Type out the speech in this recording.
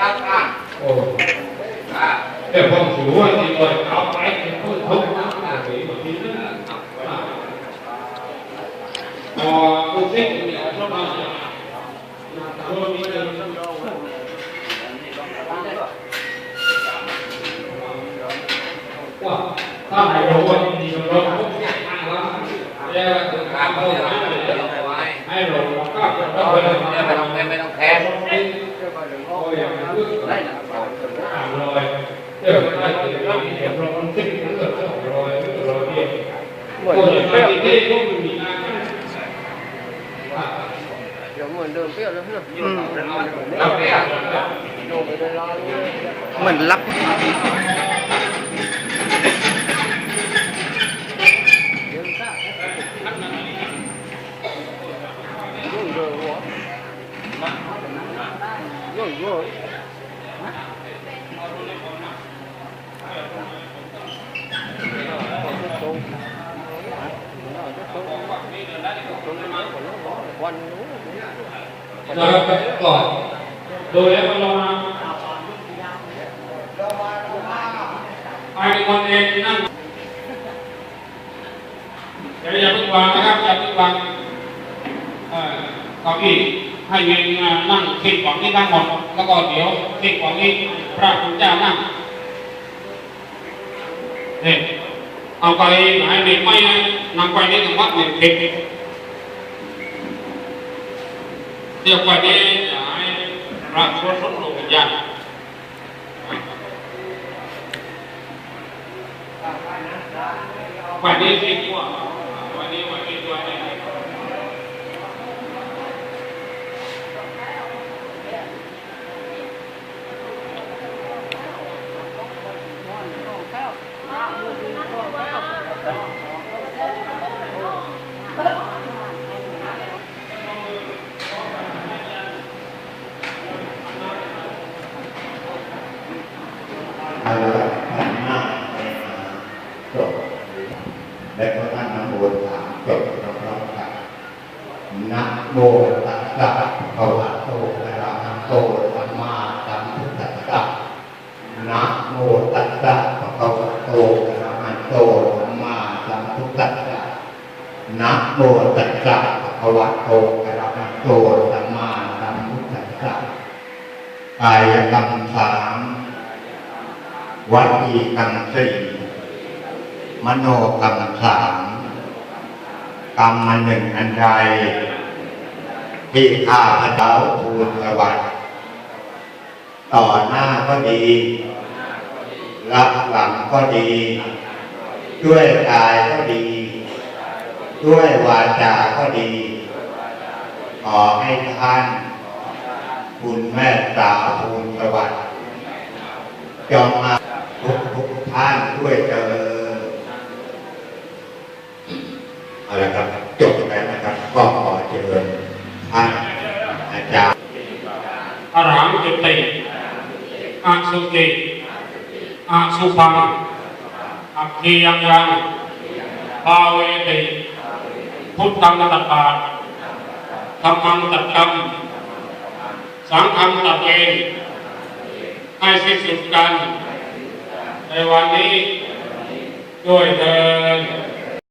ครับอะโอ้อะแต่ผมถือว่าที่เราเอาไปเป็นผู้ทุกข์นะหรือบางทีนะพอผู้เส้นเนี่ยเข้ามาเรามีเงินว่าถ้าให้เราว่าดีเโอ้ยอย่างนี้ได้นะอ่านรอยเดี๋ยวได้เดี๋ ยวเราเดี๋ยวเราต้องคิดถึงเรื่อง รอยรอยเนี่ยโอ้ยอย่างนี้ที่พวกมันมีงานเดี๋ยวเหมือนเดิมเปรี้เพื่อนเอาเปรี้ยวโดนไปเลยร้อยเหมือนรับเดี๋ยวซ่ายุ่งเลยหัวยุ่งเลยวันนู้นแล้วก่อนโดยแล้วเรามาภายในวันเองนั่งอย่าอย่าเพิ่งวางนะครับอย่าเพิ่งวางเอ่อเก้าอี้ให้เวียนนั่งคิดฝั่งนี้ทั้งหมด แล้วก็เดี๋ยวคิดฝั่งนี้พระคุณเจ้านั่งเนี่ยเอาไปไหนเด็กไม่นำไปนี่กับวัดเนี่ยเด็กเดี๋ยวไปนี่อย่าให้พระพุทธรูปวิญญาณไปนี่คิดว่าวันนี้วันนี้วันนี้าไปมาจบ และก็ท่านนโมสามจบพร้อมๆกันนะโมตัสสะภะคะวะโตอะระหะโตสัมมาสัมพุทธัสสะนะโมตัสสะภะคะวะโต โตสัมมาสัมพุทธัสสะนะโมตัสสะภะวะโตอะระหะโตสัมมาสัมพุทธัสสะกายกรรมสามวัจีกรรมสี่มโนกรรมสามกรรมมันหนึ่งอันใดที่ข้าพเจ้าทูลสวัสดิ์ต่อหน้าก็ดีรับหลังก็ดี ด้วยกายก็ดี ด้วยวาจาก็ดี ขอให้ท่าน คุณแม่ตาทูลสวัสดิ์จงมาทุกทุกท่านด้วยเจริญเอาละครับ จบแล้วนะครับ ก็ขอเจริญท่านอาจารย์อรหังจุติอาสุติอาสุพัง อัคคียังยังภาเวติ พุทธังตัดบาทธรรมังตัดกรรม สังฆังตัดเองให้สิ้นสุดกัน ในวันนี้ด้วยเถิด